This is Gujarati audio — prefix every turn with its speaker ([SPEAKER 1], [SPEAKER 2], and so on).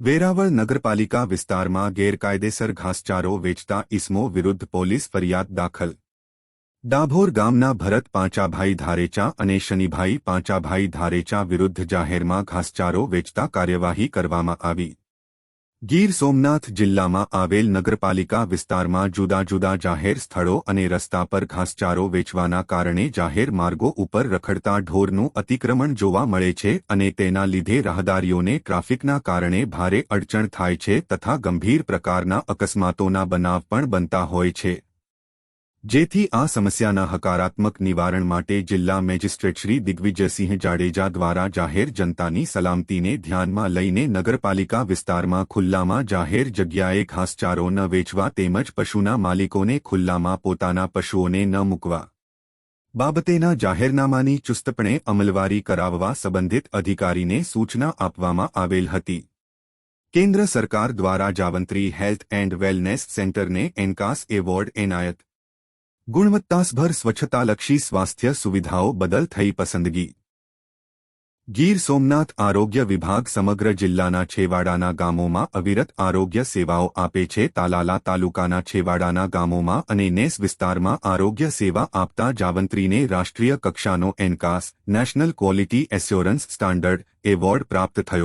[SPEAKER 1] વેરાવળ નગરપાલિકા વિસ્તારમાં ગેરકાયદેસર ઘાસચારો વેચતા ઇસમો વિરુદ્ધ પોલીસ ફરિયાદ દાખલ. ડાભોર ગામના ભરત પાંચાભાઈ ધારેચા અને શનિભાઈ પાંચાભાઈ ધારેચા વિરુદ્ધ જાહેરમાં ઘાસચારો વેચતા કાર્યવાહી કરવામાં આવી. ગીર સોમનાથ જિલ્લામાં આવેલ નગરપાલિકા વિસ્તારમાં જુદા જુદા જાહેર સ્થળો અને રસ્તા પર ઘાસચારો વેચવાના કારણે જાહેર માર્ગો ઉપર રખડતા ઢોરનું અતિક્રમણ જોવા મળે છે અને તેના લીધે રાહદારીઓને ટ્રાફિકના કારણે ભારે અડચણ થાય છે તથા ગંભીર પ્રકારના અકસ્માતોના બનાવ પણ બનતા હોય છે. જેથી આ સમસ્યાના હકારાત્મક નિવારણ માટે જિલ્લા મેજિસ્ટ્રેટ શ્રી દિગ્વિજયસિંહ જાડેજા દ્વારા જાહેર જનતાની સલામતીને ધ્યાનમાં લઈને નગરપાલિકા વિસ્તારમાં ખુલ્લામાં જાહેર જગ્યાએ ઘાસચારો ન વેચવા તેમજ પશુના માલિકોને ખુલ્લામાં પોતાના પશુઓને ન મૂકવા બાબતેના જાહેરનામાની ચુસ્તપણે અમલવારી કરાવવા સંબંધિત અધિકારીને સૂચના આપવામાં આવેલ હતી. કેન્દ્ર સરકાર દ્વારા જાવંત્રી હેલ્થ એન્ડ વેલનેસ સેન્ટરને એનકાસ એવોર્ડ એનાયત ગુણવત્તાસભર સ્વચ્છતાલક્ષી સ્વાસ્થ્ય સુવિધાઓ બદલ થઈ પસંદગી. ગીર સોમનાથ આરોગ્ય વિભાગ સમગ્ર જિલ્લાના છેવાડાના ગામોમાં અવિરત આરોગ્ય સેવાઓ આપે છે. તાલાલા તાલુકાના છેવાડાના ગામોમાં અને નેસ વિસ્તારમાં આરોગ્ય સેવા આપતા જાવંત્રીને રાષ્ટ્રીય કક્ષાનો એનકાસ, national quality assurance standard award પ્રાપ્ત થયો.